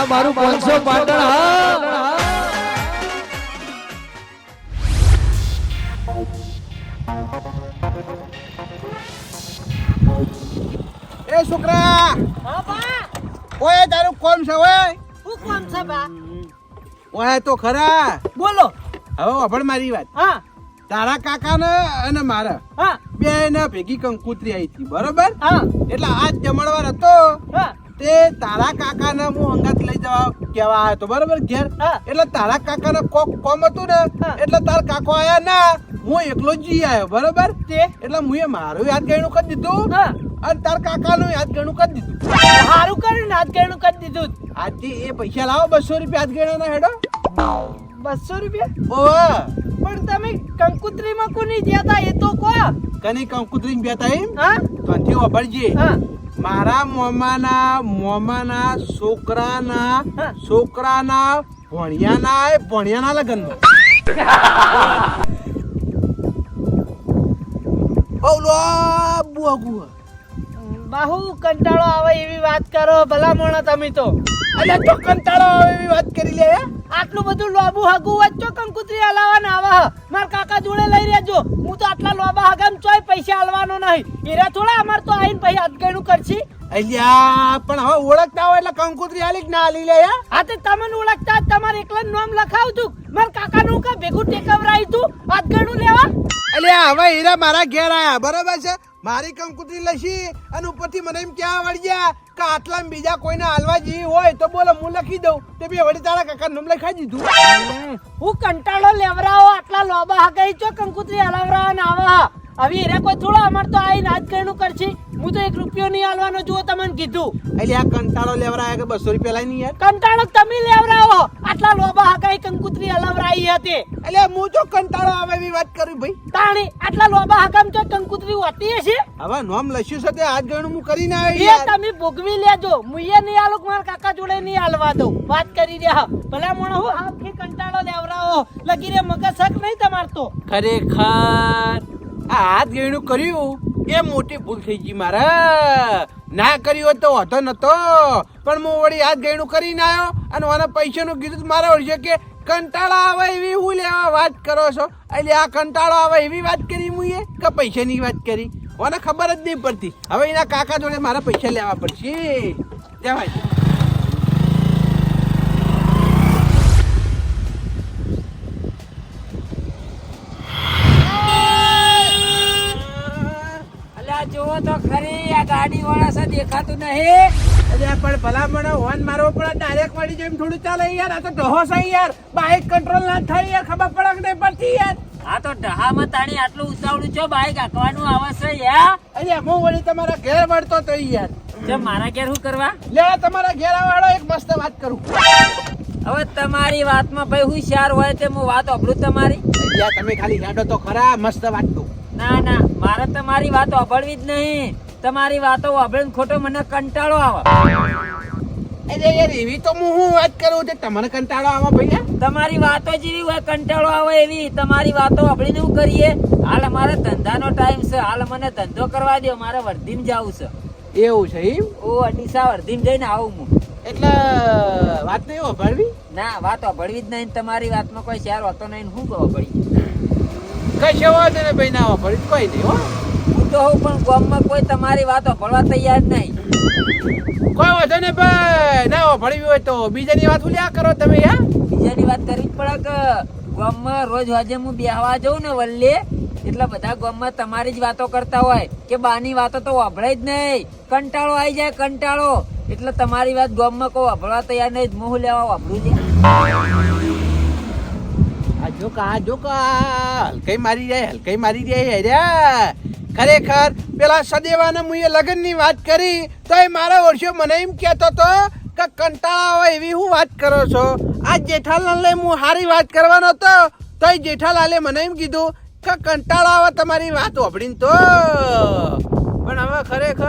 આ મારું પાંચસો પાટણ હા એ છોકરા! ઓય તારું કોમ છે ઓય? હું કોમ છે બા? ઓય તો ખરા. બોલો. હવે વાપર મારી વાત. હા. તારા કાકાને અને મારા હા. બે ને ભેગી કંકુતરી આવી હતી બરોબર? હા. એટલે આજ જમણવાર હતો. હા. તે તારા કાકાને હું અંગત લઈ જવા કેવા આવ્યો તો બરોબર ઘેર. એટલે તારા કાકાને કોક કોમ હતું ને. એટલે તાર કાકો આયા ના હું એકલો જ આવ્યો બરોબર? તે? એટલે હું એ મારું યાદ ગણું કરી દીધું હા. અને તાર કાકાનું યાદ ગણું કરી દીધું. સારું કર્યું હાથ ગણું કરી દીધું આજે એ પૈસા લાવો બસો રૂપિયા યાદ ગણાના હેડો. બસો રૂપિયા? ઓહ. પણ તમે કંકુત્રીમાં કોની જ્યાં તા? એ તો કહો કની કંકુતરી બેતા એમ? હા? ત્યાંથી વાપરજે હા. મારા મોમાના મોમાના છોકરાના. છોકરાના ભણિયાના એ ભણિયાના લગ્નમાં ઓલો બુઆ બુઆ બાહુ કંટાળો આવે એવી વાત કરો ભલા મોણા તમે તો. અલ્યા તો કંટાળો આવે એવી વાત કરી લે આટલું બધું લોબુ હગું વચ્ચો કંકુત્રી હલાવવા ને આવા માર કાકા જોડે લઈ રહેજો. હું તો આટલા લોબા હગામ ચોય પૈસા હલવાનો નહીં. એરા થોડા અમાર તો આઈને પછી અટકેણું કરશી. અલ્યા પણ હવે ઓળખતા હોય એટલે કંકુતરી આલી જ ના આલી લે આ હા તે તમને ઓળખતા તમારે એકલા નામ લખાવતું માર કાકાનું કા ભેગું ટેકવરાયું તું? અટકેણું લેવા. અલ્યા હવે હીરા મારા ઘેર આયા બરોબર છે? મારી કંકુતરી લખી અને ઉપરથી મને એમ ક્યાં વળી ગયા કે આટલા બીજા કોઈને હાલવા જેવી હોય તો બોલો, હું લખી દઉં. તે બે વળી તારા કાકા નામ લખાઈ દીધું. હું કંટાળો લેવરાવો આટલા લોબા હગાઈ ચો, કંકુત્રી હલાવરાવા ને આવા. હવે એરા કોઈ થોડો અમાર તો આઈને અટકેણું કરશી? હું તો એક રૂપિયો નહીં આલવાનો જુઓ તમને કીધું. એટલે આ કંટાળો લેવરાય કે બસો રૂપિયા લાઈની યાર? કંટાળો તમે લેવરાવો. આટલા લોબા હકાઈ કંકુતરી અલવરાઈ હતી. એટલે હું જો કંટાળો આવે એવી વાત કરું ભાઈ. તાણી આટલા લોબા હગામ તો કંકુતરી હોતી હશે? હવે નોમ લસ્યું સાથે આજ ગણું હું કરીને એ આવી યાર. તમે ભોગવી લેજો. મુયે નહીં આલુક મારા કાકા જોડે નહીં આલવા દઉં. વાત કરી રહ્યા. ભલા મોણો હું આખી કંટાળો લેવરાવો. લગી રે મગજ શક નહીં તમાર તો. ખરેખર. આ હાથ ગણું કર્યું. એ મોટી ભૂલ થઈ ગઈ મારા. ના કર્યું હોત તો વાંધો નતો. પણ હું વળી હાથ ગયણું કરીને આવ્યો અને મને પૈસાનું કીધું મારા વળી કે કંટાળો આવે એવી હું લેવા વાત કરો છો? એટલે આ કંટાળો આવે એવી વાત કરી હું એ કે પૈસાની વાત કરી? મને ખબર જ નહીં પડતી. હવે એના કાકા જોડે મારા પૈસા લેવા પડશે. કહેવાય જોવો તો ખરી આ ગાડી વાળા છે દેખાતું નહીં. અરે પણ ભલામણ હોર્ન મારવો પડે ડાયરેક્ટ મળી જાય થોડું ચાલે યાર આ તો ઢહો છે યાર. બાઇક કંટ્રોલ ના થાય યાર ખબર પડે કે નહીં પડતી યાર. આ તો ડહામાં તાણી આટલું ઉતાવળું છો બાઇક આકવાનું આવે છે યા? અરે હું વળી તમારા ઘેર વળતો તો યાર. જે મારા ઘેર શું કરવા? લે તમારા ઘેર વાળો એક મસ્ત વાત કરું. હવે તમારી વાતમાં ભાઈ હોશિયાર હોય તે હું વાત અભરું તમારી. યાર તમે ખાલી હેડો તો ખરા મસ્ત વાત તો ના ના મારે તમારી વાત અભળવી જ નહીં. તમારી વાતો અભળીને ખોટો મને કંટાળો આવે. યાર એવી તો હું હું વાત કરું તે તમને કંટાળો આવે ભૈયા તમારી વાતો જેવી હોય કંટાળો આવે એવી. તમારી વાતો અભળીને હું કરીએ? હાલ અમારે ધંધાનો ટાઈમ છે. હાલ મને ધંધો કરવા દો મારે વર્ધીમ જવું છે. એવું છે એમ? ઓ અડીસા વર્ધીમ જઈને આવું હું. એટલે વાત નહીં અભળવી? ના વાત અભળવી જ નહીં તમારી વાતમાં કોઈ શેર હોતો નહીં હું કહો પડી કઈ વાંધો ને ભાઈ ના કોઈ નહીં હો. હું તો હું પણ ગામમાં કોઈ તમારી વાતો અભળવા તૈયાર નહીં. કોઈ વાંધો નહીં ભાઈ. ના વાપરવી હોય તો બીજાની વાત ભૂલ્યા કરો તમે યાર બીજાની વાત કરવી જ પડે કે ગામમાં રોજ વાજે હું બેહવા જાઉં ને વલ્લે એટલા બધા ગામમાં તમારી જ વાતો કરતા હોય કે બાની વાતો તો વાભળે જ નહીં. કંટાળો આવી જાય કંટાળો. એટલે તમારી વાત ગામમાં કોઈ વાભળવા તૈયાર નહીં મોહ લેવા વાપરું છે. જોકા જો હલકઈ મારી જાય, હલકઈ મારી જાય હેર્યા ખરેખર, પેલા સદેવાના મુએ લગ્નની વાત કરી તો એ મારા વર્ષો મને એમ કહેતો તો કે કંટાળા આવે એવી હું વાત કરો છો? આ જેઠાલાલને હું હારી વાત કરવાનો હતો તો એ જેઠાલાલે મને એમ કીધું કે કંટાળા આવે તમારી વાત વાપરીને તો. પણ હવે ખરેખર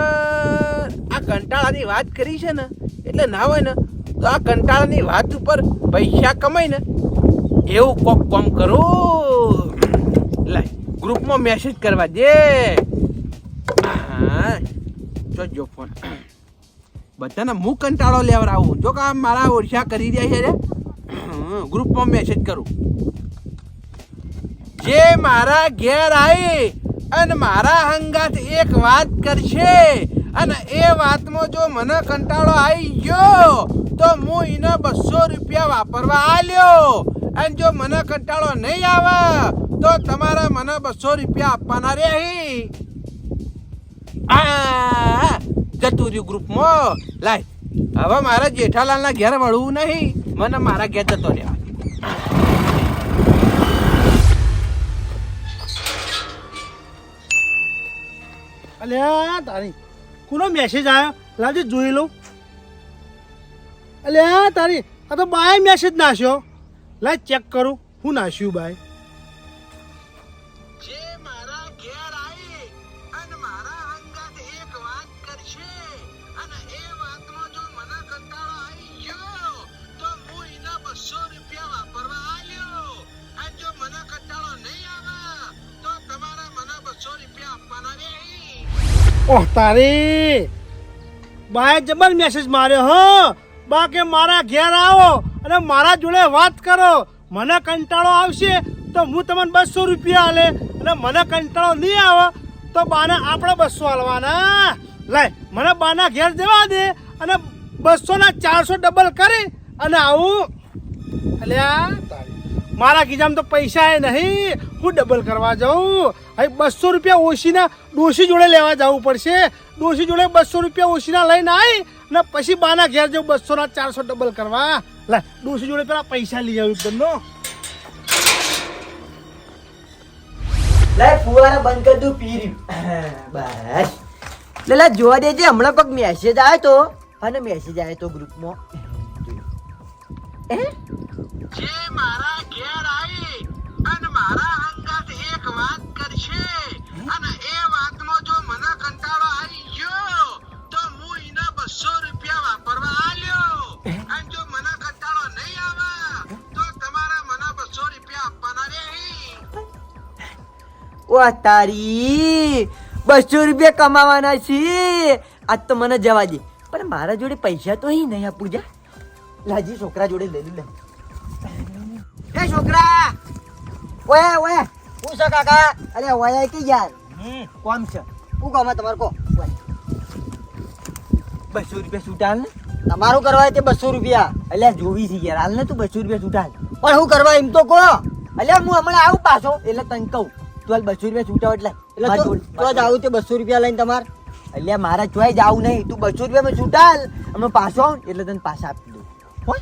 આ કંટાળાની વાત કરી છે ને, એટલે ના હોય ને, તો આ કંટાળાની વાત ઉપર પૈસા કમાય ને એવું કોક કોમ કરું. લાય, ગ્રુપમાં મેસેજ કરવા દે. હા ફોન બધાને હું કંટાળો લેવડાવું જો કે મારા ઓરછા કરી રહ્યા છે ગ્રુપમાં મેસેજ કરું. જે મારા ઘેર આવી અને મારા હંગાત એક વાત કરશે અને એ વાતમાં જો મને કંટાળો આવી ગયો, તો હું એને બસો રૂપિયા વાપરવા આલ્યો. અને જો મને કંટાળો નહીં આવે, તો તમારે મને બસો રૂપિયા આપવાના રે જતું રહ્યું ગ્રુપમાં લાય, હવે મારે જેઠાલાલના ઘેર વળવું નહીં. મને મારા ઘેર જતો રહેવા અલ્યા તારી. કોનો મેસેજ આવ્યો લાવજે જોઈ લઉં. અલ્યા તારી, આ તો બાય મેસેજ નાખ્યો. લાય ચેક કરું. હું નાશ્યું બાય. જે મારા ઘેર આવી અને મારા અંગાત એક વાત કરશે અને એ વાતમાં જો મને કંટાળો આવી ગયો તો હું એના બસો રૂપિયા વાપરવા આલ્યો અને જો મને કંટાળો નહીં આવે તો તમારા મને બસો રૂપિયા આપવાના રે. ઓહ તારી. બાય જબર મેસેજ માર્યો હો. બા કે મારા ઘેર આવો. અને મારા જોડે વાત કરો. મને કંટાળો આવશે તો હું તમને બસો રૂપિયા આલે. અને મને કંટાળો નહીં આવે તો બાને આપણે બસો હાલવાના લાય, મને બાના ઘેર જવા દે અને બસો ના ચારસો ડબલ કરી અને આવું. અલ્યા, મારા ગીજામાં તો પૈસા એ નહીં. હું ડબલ કરવા જાઉં. હવે બસો રૂપિયા ઓછીના ડોશી જોડે લેવા જવું પડશે. ડોશી જોડે બસો રૂપિયા ઓછીના લઈને આવી ને પછી બાના ઘેર જવું બસો ના ચારસો ડબલ કરવા. લે ડોશી જોડે પેલા પૈસા લઈ આવ્યું તમનો ફુવારા બંધ કરી દઉં જોવા દેજે હમણાં કોઈક મેસેજ આવ્યો તો. અને મેસેજ આવ્યો તો ગ્રુપમાં હે જે મારા ઘેર આવી અને મારા અંગાત એક વાત કરશે અને એ વાતમાં ઓ તારી બસો રૂપિયા કમાવાના છે. આજ તો મને જવા દે. પણ મારા જોડે પૈસા તો અહીં નહીં આપું જા લાજી છોકરા જોડે લઈ લે. એ છોકરા! ઓય ઓય હું છે કાકા? અરે ઓય કે યાર? કોમ છે? હું કોમ તમારે? કો. બસો રૂપિયા છૂટાલ ને? તમારું કરવા તે બસો રૂપિયા. એટલે જોવી છે યાર. હાલ ને તું બસો રૂપિયા છૂટાલ પણ હું કરવા એમ તો કહો. એટલે હું હમણાં આવું પાછો. એટલે તને કહું. તું બસો રૂપિયા છૂટાવ એટલે. એટલે તો આવું તે બસો રૂપિયા લઈને તમાર. એટલે મારા ચોય જાવ નહીં. તું બસો રૂપિયા છૂટાલ. અમે પાછો આવું એટલે તને પાછા આપી દઉં. હોય?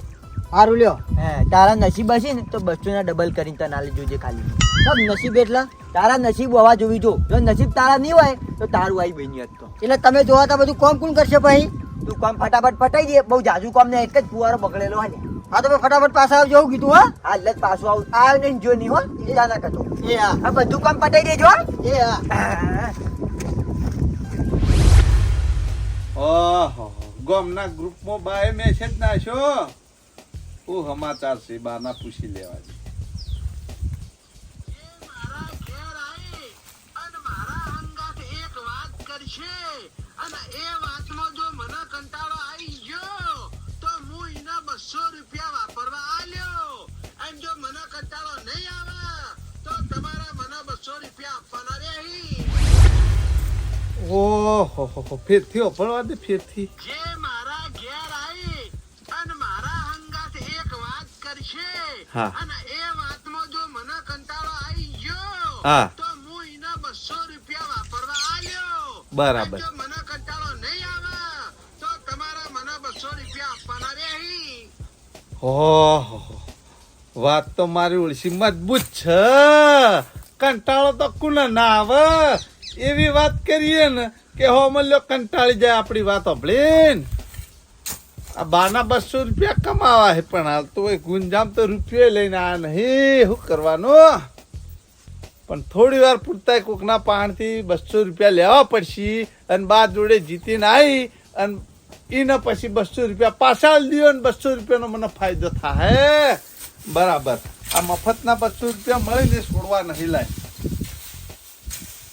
સારું લ્યો. હે તારા નસીબ હશે ને તો બસો ના ડબલ કરીને તને આલી જોજે ખાલી. સબ નસીબ એટલે? તારા નસીબ હોવા જોવી જો. જો નસીબ તારા નહીં હોય તો તારું આવી બની તો. એટલે તમે જોવા તા બધું કોમ કોણ કરશે ભાઈ તું કોમ ફટાફટ પટાઈ દે. બહુ જાજુ કોમ ને એક જ ફુવારો બગડેલો હાલે હા તો ફટાફટ પાછા આવજો એવું કીધું હા. હાલ જ પાછું આવું. આ નહીં જો નહીં હો. એ ના કરતો. એ હા. બધું કામ પટાઈ દેજો હો. એ હા. ઓહો ગોમના ગ્રુપમાં બાય મેસેજ નાખ્યો. ઓ સમાચાર છે બાના પૂછી લેવા છે મારા ઘેર આવી અને મારા અંગાત એક વાત કરશે અને એ વાતમાં બસો રૂપિયા વાપરવા આલ્યો અને જો મને કંટાળો નહીં આવે તો તમારા મને બસો રૂપિયા આપવાના રે ઓહો હો હો ફેરથી ઓફળવા દે ફેરથી જે મારા ઘેર આવી અને મારા અંગાત એક વાત કરશે હા. અને એ વાતમાં જો મને કંટાળો આવી ગયો હા. તો હું એના બસો રૂપિયા વાપરવા આલ્યો બરાબર. ઓહો, વાત તો મારી ઓળસી મજબૂત છે. કંટાળો તો કુને ના આવે. એવી વાત કરીએ ને કે હો મલ્યો કંટાળી જાય આપણી વાત સાંભળીને આ બાના બસો રૂપિયા કમાવા હે, પણ હાલ તો ગુંજામ તો રૂપિયો લઈને આ નહીં. શું કરવાનું? પણ થોડી વાર પૂરતા કોકના પાણથી બસો રૂપિયા લેવા પડશે અને બા જોડે જીતીને આવી અને એને પછી બસો રૂપિયા પાછા લ્યો અને બસો રૂપિયાનો મને ફાયદો થાય બરાબર. આ મફતના બસો રૂપિયા મળીને છોડવા નહીં લાય.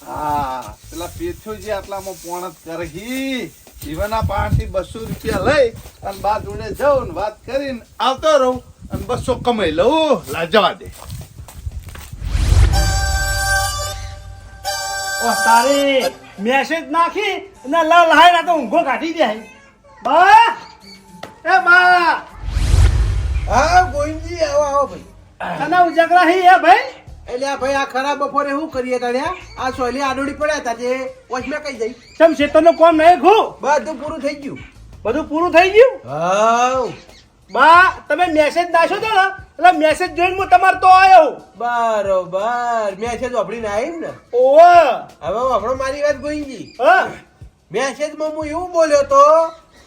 હા, પેલા પેથ્યો જે આટલામાં પોણત કરે જીવના પાસેથી બસો રૂપિયા લઈ અને બા જોડે જાઉં ને વાત કરીને આવતો રહું અને બસો કમાઈ લઉં. લા, જવા દે. તારે મેસેજ નાખી અને લ લહાય તો ઊંઘો કાઢી દે. બા! એ બા! હા ગોવિંદજી આવો આવો ભાઈ. તને ઉજાગરા હી હે ભાઈ? એટલે આ ભાઈ આ ખરાબ બપોરે શું કરીએ તણ્યા આ સોલી આડોડી પડ્યા હતા જે વચમાં કઈ જઈ. ચમ શેતરનું કોમ નહીં ખું? બધું પૂરું થઈ ગયું. બધું પૂરું થઈ ગયું? હાવ. બા તમે મેસેજ દાશો તો ને એટલે મેસેજ જોઈને હું તમારે તો આવ્યો બરોબર. મેસેજ વાપરીને આવી ને. ઓવે. હવે વાપરો મારી વાત ગોવિંદજી. હા. મેસેજમાં હું એવું બોલ્યો તો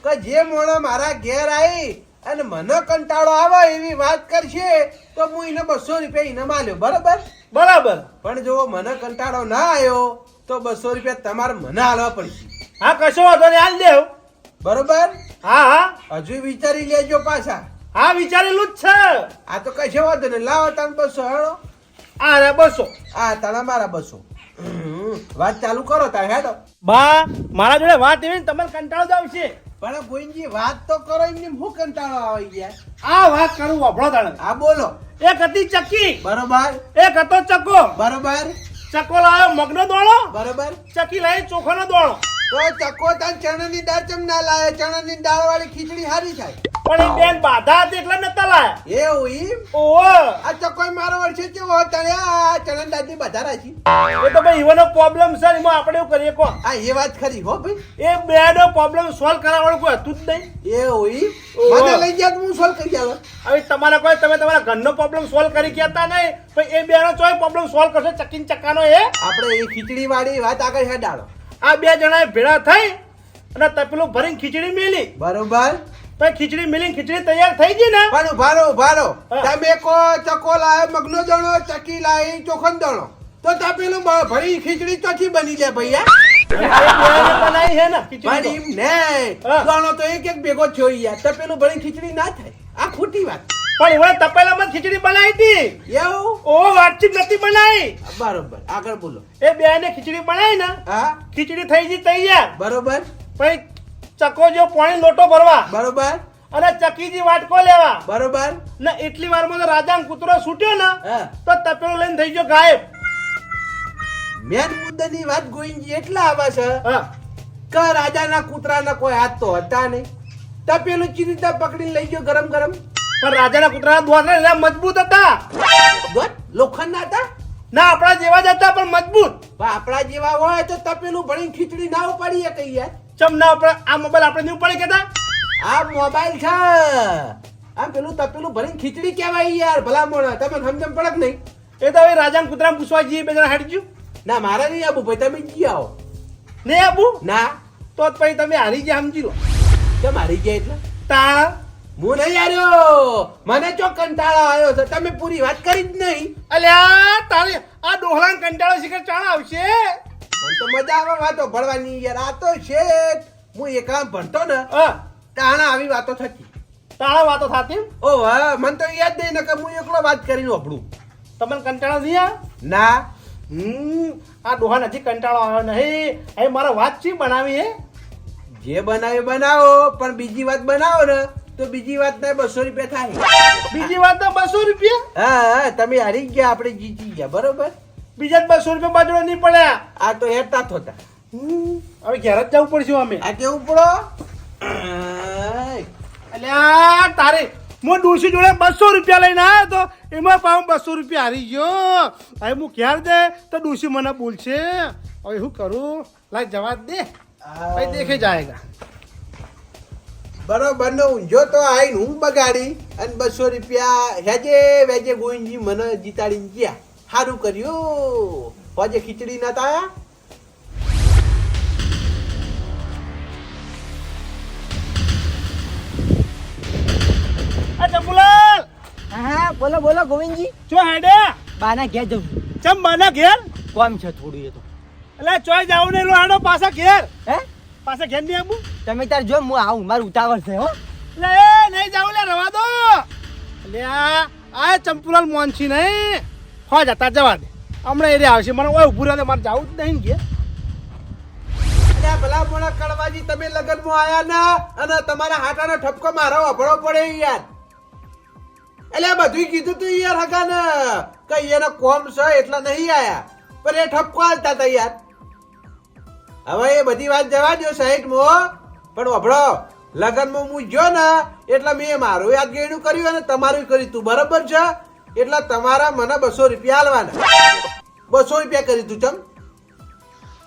કે જે મોણા મારા ઘેર આવી અને મને કંટાળો આવે એવી વાત કરશે તો હું એને બસો રૂપિયા એને માલ્યો બરોબર? બરાબર. પણ જો મને કંટાળો ના આવ્યો તો બસો રૂપિયા તમારે મને હાલવા પડશે. હા કશો વાંધો નહીં હાલ દેવ. બરોબર? હા હા. હજુ વિચારી લેજો પાછા. હા વિચારેલું જ છે. આ તો કશો વાંધો નહીં. લાવો તમે બસો હેડો આ રે બસો. આ તારા મારા બસો. વાત ચાલુ કરો તાર હેડો. બા મારા જોડે વાત એવી ને તમને કંટાળો જ આવશે. પણ ગોવિંદજી વાત તો કરો એમને હું કંટાળો આવી ગયા. આ વાત કરું વાપરો તાણે આ બોલો. એક હતી ચક્કી બરોબર. એક હતો ચક્કો બરોબર. ચક્કો લાવ્યો મગનો દોડો બરોબર. ચક્કી લાવી ચોખાનો દોણો. તો ચકો તાન ચણાની દાળ ચમ ના લાવે? ચણાની દાળ વાળી ખીચડી સારી થાય. પણ એ બેન બાધા હતી એટલે નતા લાયા. એવું ઈમ ઓહો. આ ચકોય મારો વર્ષે કેવો તળ્યા આ દાળની બધા રાખી. એ તો ભાઈ ઈવોનો પ્રોબ્લેમ છે એમાં આપણે એવું કરીએ કો આ એ વાત ખરી હો ભાઈ. એ બેનો પ્રોબ્લેમ સોલ્વ કરાવવાનું કોઈ હતું જ નહીં. એવું ઓહો. મને લઈ ગયા હું સોલ્વ કરી આવું. હવે તમારે કોઈ તમે તમારા ઘરનો પ્રોબ્લેમ સોલ્વ કરી કહેતા નહીં પણ એ બેનો ચોય પ્રોબ્લેમ સોલ્વ કરશે ચકીન ચક્કાનો એ. આપણે એ ખીચડી વાળી વાત આગળ હેડાડો. આ બે જણા ભેળા થઈ અને તપેલું ભરીને ખીચડી મેલી. બરોબર. તો ખીચડી મેલીને ખીચડી તૈયાર થઈ ગઈ ને? પણ ઉભારો ઉભારો તમે કો ચકો લાય મગનો દણો ચકી લાવી ચોખન દણો તો તા પેલું ભરી ખીચડી ચોથી બની જાય ભૈયા. ભેગો થયો યાર તો પેલું ભરી ખીચડી ના થાય આ ખોટી વાત પણ એવા તપેલામાં ખીચડી બનાવી હતી. એવું? ઓ વાતચીત નથી બનાવી. બરોબર. આગળ બોલો. એ બેને ખીચડી બનાવી ને હા? ખીચડી થઈ ગઈ તૈયાર. બરોબર. પછી ચકો જો પાણી લોટો ભરવા. બરોબર. અને ચકીજી વાટકો લેવા. બરોબર. ને એટલી વારમાં તો રાજા કૂતરો છૂટ્યો ને તો તપેલો લઈને થઈ ગયો ગાયબ. મેન મુદ્દાની વાત ગોઈંજી એટલા આવે છે હા. કે રાજાના કૂતરાના કોઈ હાથ તો હતા નહીં. તપેલું પેલું ચીરીતા પકડીને લઈ ગયો ગરમ ગરમ. પણ રાજાના કૂતરાના દ્વારને એના મજબૂત હતા. લોખંડના હતા? ના આપણા જેવા જ હતા પણ મજબૂત. પણ આપણા જેવા હોય તો તપેલું ભણીને ખીચડી ના ઉપાડીએ શકે યાર. ચમ ના આપણે આ મોબાઈલ આપણે નહીં ઉપાડી કેતા આ મોબાઈલ છે. આ પેલું તપેલું ભરીને ખીચડી કહેવાય યાર ભલા મોણા તમે સમજમ પડક નહીં? એ તો હવે રાજાના કૂતરા પૂછવા જઈએ બે જણા હટજો ના મારા નહીં આબુ ભાઈ તમે જી આવો નહીં આપું ના. તો જ પછી તમે હારી ગયા સમજી લો. કેમ હારી ગયા એટલે? તાણ હું નહીં આવ્યો મને ચો કંટાળો આવ્યો છે? તમે પૂરી વાત કરી જ નહીં. અલ્યા તારે આ ડોહલાન કંટાળો શિખર ચાણ આવશે? મને તો મજા આવે વાતો ભણવાની યાર આ તો છે હું એકલા ભણતો ને હા. તાણા આવી વાતો થતી. તાણા વાતો થતી? ઓ હા મને તો યાદ નહીં ને કે હું એકલો વાત કરીને અભડું તમને કંટાળો નહીં ના. હમ આ ડોહા નથી કંટાળો આવ્યો નહીં. હવે મારા વાત ચી બનાવી હે? જે બનાવે બનાવો પણ બીજી વાત બનાવો ને. તો બીજી વાત ના બસો રૂપિયા થાય. બીજી વાત તો બસો રૂપિયા? હા હા તમે હારી ગયા આપણે જીતી ગયા બરોબર? બીજા બસો રૂપિયા બાજુ નહીં પડ્યા. આ તો હેરતા થતા હવે ઘેર જ જવું પડશે અમે. આ કેવું પડો. અલ્યા તારે હું ડુસી જોડે બસો રૂપિયા લઈને આવ્યો તો એમાં પાછું બસો રૂપિયા હારી ગયો. હવે હું ક્યારે દે તો ડુસી મને બોલશે. હવે શું કરું? લાય જવા દે. ભાઈ દેખે જાયગા. બરોબર નો ઊંઝો તો આઈને હું બગાડી અને બસો રૂપિયા હેજે વેજે ગોવિંદજી મને જીતાડીને ગયા. સારું કર્યું. હોજે ખીચડી ના તાયા? હા બોલો બોલો ગોવિંદજી. ચો હેડે. બાના ઘેર જવું ચમ બાના ઘેર? કોમ છે થોડું એ તો. એટલે ચોય જાવ ને લો હેડો પાછા ઘેર. હે? પાછા ઘેર નહીં આવું? તમે તાર જો હું આવું મારું ઉતાવળ છે હો. લે નહીં જાવ લે રવા દો. લે આ ચંપુલાલ મોનસી નહીં હો. જતા જવા દે. હમણાં એ આવશે. મને ઓય ઊભું રહે મારે જવું જ નહીં અલ્યા ભલા મોણા કડવાજી તમે લગનમાં આયા ના અને તમારા હાટાનો ઠપકો મારો અભળો પડે યાર. એટલે બધું કીધું તું યાર હગા ને કઈ એના કોમ છે એટલા નહીં આયા. પણ એ ઠપકો હાલતા હતા યાર. હવે એ બધી વાત જવા દો સાઈડ મો. પણ વભળો, લગ્નમાં હું જો ને, એટલે મેં મારું યાદ ગેડું કર્યું અને તમારું કર્યું તું, બરાબર છે? એટલે તમારા મને બસો રૂપિયા આલવાના. બસો રૂપિયા કરી તું, ચમ.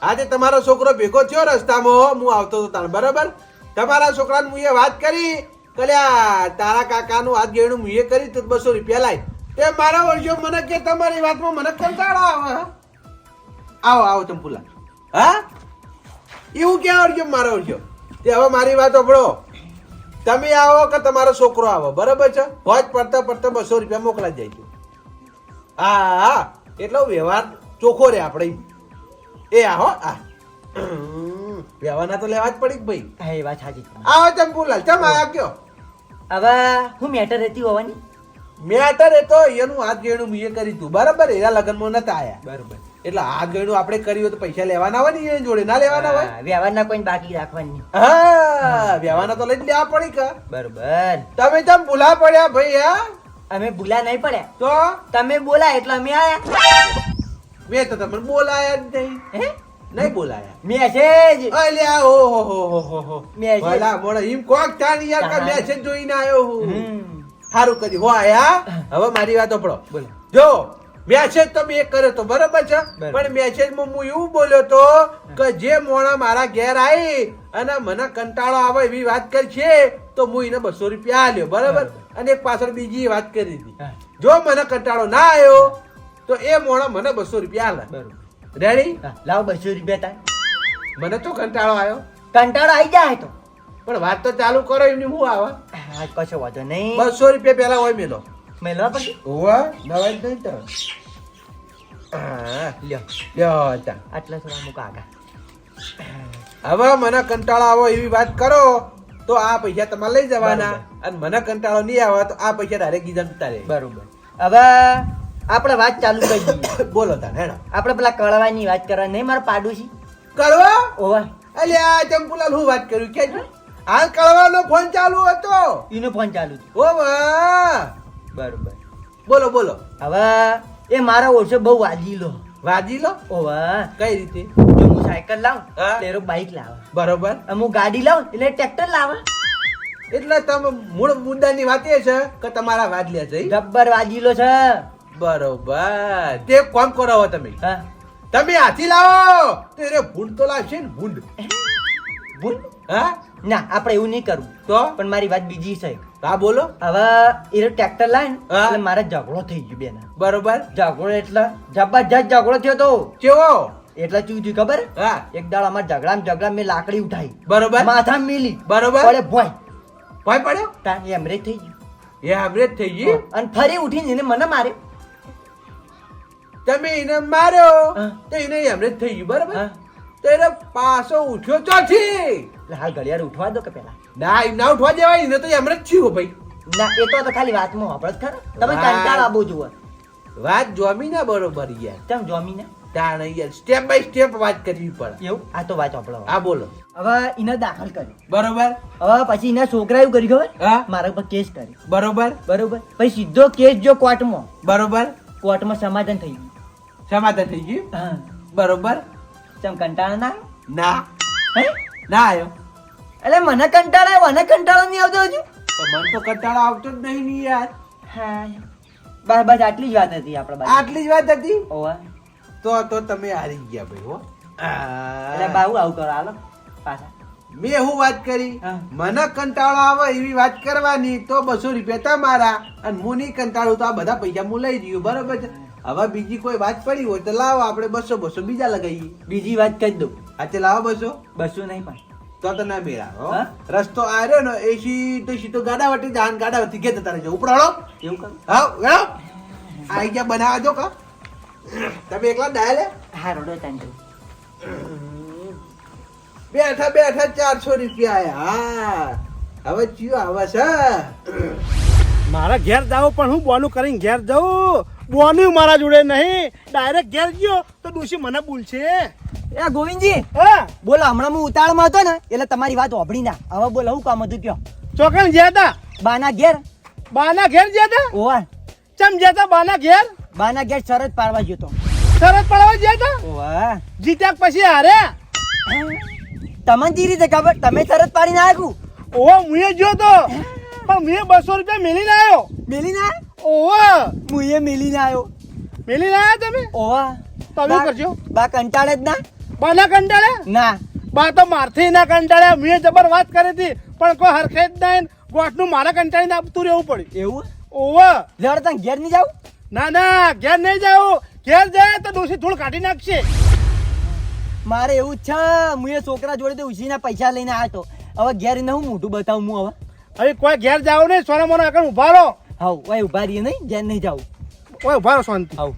આજે તમારો છોકરો ભેગો થયો રસ્તામાં, હું આવતો હતો તાણ, બરાબર? તમારા છોકરાને હું એ વાત કરી કલ્યા તારા કાકાનું હાથ ગેણું હું એ કરી તું બસો રૂપિયા લાય. તે મારા વર્ષો મને કે તમારી વાતમાં મને કંટાળો આવે? આવો આવો ચંપુલા હા? એવું ક્યાં અડજો મારો અડજો તે હવે મારી વાત સાંભળો. તમે આવો કે તમારો છોકરો આવો બરાબર છે? હોજ પડતા પડતા બસો રૂપિયા મોકલાઈ જાય છે. હા હા એટલો વ્યવહાર ચોખ્ખો રે આપણે એ આહો આ. વ્યવહારના તો લેવા જ પડી ભાઈ? હા એ વાત સાચી આવો ચંપુલાલ ચમ આયા કયો? હવે હું મેટર રહેતી હોવાની? મેટર એ તો એનું હાથ ગેણું મેં કરી તું. બરાબર એના લગ્નમાં નતા આયા. બરોબર. એટલે આ ગણું આપણે કર્યું તો પૈસા લેવાના હોય ને એની જોડે. ના લેવાના હોય? વ્યવહારના કોઈ બાકી રાખવાની. હા વ્યવહારના તો લઈ જ લેવા પડી કા. બરોબર. તમે તમ ભૂલા પડ્યા ભાઈ હા? અમે ભૂલા નહીં પડ્યા. તો? તમે બોલા એટલે અમે આયા. મેં તો તમને બોલાયા જ નહીં. હે? નહીં બોલાયા. મેસેજ અલ્યા ઓ હો હો હો હો મેસેજ. ભલા મોણા હિમ કોક તાની યાર કા મેસેજ જોઈને આવ્યો હું. સારું કર્યું હો આયા હવે મારી વાત સાંભળો બોલો. જો મેસેજ તો મેં કર્યો તો બરાબર છે. પણ મેસેજમાં હું એવું બોલ્યો તો કે જે મોણા મારા ઘેર આવી અને મને કંટાળો આવે એવી વાત કરી છે તો હું એને બસો રૂપિયા આલ્યો બરાબર. અને એક પાછળ બીજી વાત કરી હતી જો મને કંટાળો ના આવ્યો તો એ મોણા મને બસો રૂપિયા આલે. રેડી લાવ બસો રૂપિયા તાર. મને તો કંટાળો આવ્યો. કંટાળો આવી જાય તો. પણ વાત તો ચાલુ કરો એમની હું આવે? કશો વાંધો નહીં. બસો રૂપિયા પેલા હોય મેલો. મેલવા પછી ઓવા જ નહીં તો લ્યો લ્યો તા. આટલા થોડા મુક આગા હવે મને કંટાળો આવો એવી વાત કરો તો આ પૈસા તમારે લઈ જવાના અને મને કંટાળો નહીં આવે તો આ પૈસા ડાયરેક્ટ ગીધા જતા રહે બરોબર હવે આપણે વાત ચાલુ કરી દઈએ બોલો તાર હેડો આપણે પેલા કળવાની વાત કરવા નહીં મારો પાડોશી કળવા ઓવા અલ્યા ચંપુલાલ હું વાત કર્યું કે હાલ કળવાનો ફોન ચાલુ હતો એનો ફોન ચાલુ હતો ઓ વાહ બરોબર. બોલો બોલો. હવે એ મારા ઓછો બહુ વાજીલો. વાજી લો ઓવા. કઈ રીતે? જો હું સાયકલ લાવું. તેરો બાઇક લાવે. બરોબર. હું ગાડી લાવું એટલે ટ્રેક્ટર લાવે. એટલે તમે મૂળ મુદ્દાની વાત એ છે કે તમારા વાદલ્યા છે જબ્બર વાજીલો છે. બરોબર. તે કોમ કરો હો તમે. તમે હાથી લાવો. તેરે ભૂંડ તો લાવશે ને ભૂંડ. ભૂંડ? હા? ના આપણે એવું નહીં કરવું. તો? પણ મારી વાત બીજી છે. હા બોલો. હવે એ ટ્રેક્ટર લાઈન. એટલે મારે ઝઘડો થઈ ગયો બેના. બરોબર. ઝઘડો એટલે જબરજસ્ત ઝઘડો થયો તો. કેવો? એટલે શું થયું ખબર? હા. એક દાડ અમાર ઝઘડામાં ઝઘડા મેં લાકડી ઉઠાઈ. બરોબર. માથા મિલી. બરોબર. પડે ભોય. ભય પડ્યો? તા એમરેજ થઈ ગયું. એ હમણાં જ થઈ ગયું? અને ફરી ઉઠીને એને મને માર્યો તમે એને માર્યો તો એને હમણાં જ થઈ ગયું બરોબર. તો એને પાછો ઉઠ્યો ચોથી હાલ ઘડિયાળ ઉઠવા દો કે પેલા ના એમ ના ઉઠવા દેવાય ને તો એમને જ છીવો ભાઈ. ના એ તો તો ખાલી વાતમાં વાપરત ખરા. તમે વાત. કંટાળ આબો જુઓ. વાત જોમી ના બરોબર યાર. તેમ જોમીને તાણ યાર સ્ટેપ બાય સ્ટેપ વાત કરવી પડે. એવું? આ તો વાત આપણો હા બોલો. હવે એને દાખલ કર્યો. બરોબર. હવે પછી એના છોકરા એવું કર્યું ખબર? હા. મારા પર કેસ કર્યો. બરોબર. બરોબર. પછી સીધો કેસ જો કોર્ટમાં. બરોબર. કોર્ટમાં સમાધાન થઈ ગયું. સમાધાન થઈ ગયું? હા. બરોબર. તેમ કંટાળો ના ના. હે? ના આવ્યો. એટલે મને કંટાળો આવ્યો મને કંટાળો નહીં આવતો હજુ? મને તો કંટાળો આવતો જ નહીં ની યાર. હા બસ બસ આટલી જ વાત હતી આપણે આટલી જ વાત હતી? ઓવા તો તો તમે હારી ગયા ભાઈ હો. એટલે બાબુ આવું કરો હાલો પાછા. મેં હું વાત કરી? મને કંટાળો આવે એવી વાત કરવાની તો બસો રૂપિયા તમારા અને હું નહીં કંટાળું તો આ બધા પૈસા હું લઈ જઉં બરોબર છે? હવે બીજી કોઈ વાત પડી હોય તો લાવો આપણે બસો બસો બીજા લગાવીએ. બીજી વાત કહી દઉં. આજે લાવો બસો. બસો નહીં પણ. તો તો ના મેળા રસ્તો રસ્તો આવ્યો ને એ સીધો સીધો ગાડા વટી જાન ગાડા વટી ઘેર જતા રહેજો. ઉપડાડો એવું કરું. હા ગણો આઈ ગયા બનાવા દો કા. તમે એકલા ડાયલે? હા રોડો જવું બેઠા બેઠા ચારસો રૂપિયા આયા હા. હવે ચિયો આવે છે મારા ઘેર જાવ પણ હું બોલું કરીને ઘેર જાઉં. બોનું મારા જોડે નહીં. ડાયરેક્ટ ઘેર ગયો તો ડોશી મને બોલશે. એ ગોવિંદજી હા? બોલો હમણાં હું ઉતાળમાં હતો ને એટલે તમારી વાત ઓભળી ના. હવે બોલો હું કામ હતું કયો? ચોકણ જ્યાં તા? બાના ઘેર? બાના ઘેર જ્યાં હતા ઓવા. ચમ જ્યાં તા બાના ઘેર? બાના ઘેર શરત પાડવા ગયો તો. શરત પાડવા જ્યાં તા? ઓવા. જીત્યા પછી હારે? તમને જી રીતે ખબર તમે શરત પાડીને આવ્યા ઓહો મુએ જો તો. પણ મેં બસો રૂપિયા મેલીને આવ્યો મેલી ના ઓવા. હું એ મેલીને આવ્યો મેલીને આવ્યા તમે? ઓવા. તમે કરજો. બા કંટાળે જ ના? બા ના કંટાળે? ના. બા તો મારથી ના કંટાળ્યા મેં જબર વાત કરી હતી પણ કોઈ હરખે જ નહીં. ગોઠનું મારા કંટાળીને આપતું રહેવું પડ્યું એવું? ઓવા. જડ તને ઘેર નહીં જાવ ના ના ઘેર નહીં જાવ ઘેર જાય તો ડોસી ધૂળ કાઢી નાખશે. મારે એવું છે. હું એ છોકરા જોડે તો ઉછીના પૈસા લઈને આવ્યો હતો હવે ઘેર ને હું મોઢું બતાવું હું હવે? હવે કોઈ ઘેર જાવ નહીં સોના મોના આગળ ઊભા રહો. હાઉ ઓય ઊભા રહીએ નહીં ઘેર નહીં જાવ ઓય ઊભા રહો શાંતિ. હાઉ.